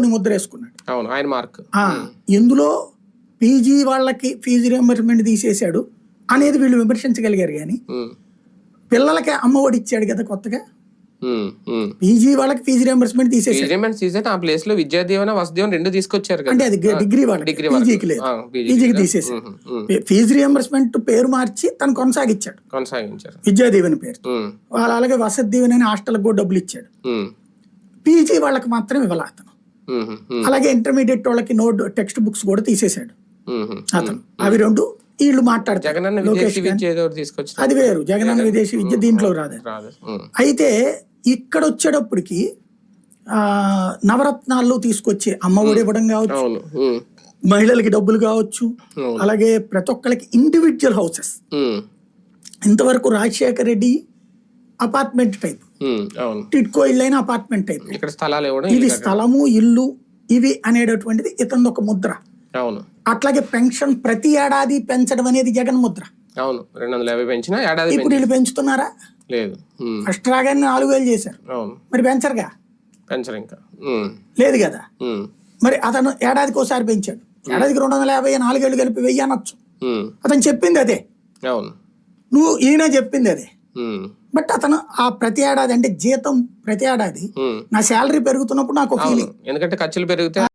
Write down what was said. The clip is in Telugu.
కొన్ని ముద్ర వేసుకున్నాడు. అవును ఆయన మార్క్. ఇందులో పీజీ వాళ్ళకి ఫీజు రియంబర్స్మెంట్ తీసేశాడు అనేది వీళ్ళు విమర్శించగలిగారు కానీ పిల్లలకి అమ్మఒడి ఇచ్చాడు కదా కొత్తగా. పీజీ వాళ్ళకి ఫీజు రియంబర్స్మెంట్ సీజన్ ఆ ప్లేస్లో విద్యా దీవెన వసుదేవన్ రెండు తీసుకొచ్చారు అంటే అది డిగ్రీ వాళ్ళకి డిగ్రీ పీజీకి లేదు. పీజీకి ఉమ్. ఫీజు రియంబర్స్మెంట్ పేరు మార్చి తను కొనసాగించాడు. కొనసాగించారు. విద్యాదీవెన పేరు. ఉమ్, వాళ్ళు అలాగే వసతి దీవెన అని హాస్టల్కి కూడా డబ్బులు ఇచ్చాడు. పీజీ వాళ్ళకి మాత్రం ఇవ్వాలి అతను. ఉమ్, ఉమ్, అలాగే ఇంటర్మీడియట్ వాళ్ళకి నోట్ టెక్స్ట్ బుక్స్ కూడా తీసేశాడు. అతను. అవి రెండు వీళ్ళు మాట్లాడతారు. అది వేరు. జగనన్న విదేశీ విద్య దీంట్లో రాదు. అయితే ఇక్కడ వచ్చేటప్పటికి ఆ నవరత్నాల్లో తీసుకొచ్చే అమ్మ ఒడి ఇవ్వడం కావచ్చు మహిళలకి డబ్బులు కావచ్చు. అలాగే ప్రతి ఒక్కరికి ఇండివిజువల్ హౌసెస్ ఇంతవరకు రాజశేఖర రెడ్డి అపార్ట్మెంట్ టైప్ టిట్కో ఇల్లైన అపార్ట్మెంట్ టైప్ ఇక్కడ స్థలాలు ఇది ఇల్లు. స్థలము ఇల్లు ఇవి అనేటటువంటిది ఇతని ఒక ముద్ర. అవును. అట్లాగే పెన్షన్ ప్రతి ఏడాది పెంచడం అనేది జగన్ ముద్ర. అవును రెండు వందల యాభై పెంచినా ఏడాది ఇప్పుడు వీళ్ళు పెంచుతున్నారా? పెంచి- లేదు. ఉమ్, ఫస్ట్ రాగానే నాలుగు వేలు చేశారు. అవును. మరి పెంచరుగా? పెంచరు ఇంకా. ఉమ్, లేదు కదా? ఉమ్, మరి అతను ఏడాదికి ఒకసారి పెంచాడు. ఏడాదికి రెండు వందల యాభై నాలుగేళ్ళు కలిపి వెయ్యి అనొచ్చు. అతను చెప్పింది అదే. అవును. నువ్వు ఈయన చెప్పింది అదే. బట్ అతను ఆ ప్రతి ఏడాది అంటే జీతం ప్రతి ఏడాది నా శాలరీ పెరుగుతున్నప్పుడు నాకు ఫీలింగ్ ఎందుకంటే ఖర్చులు పెరిగితే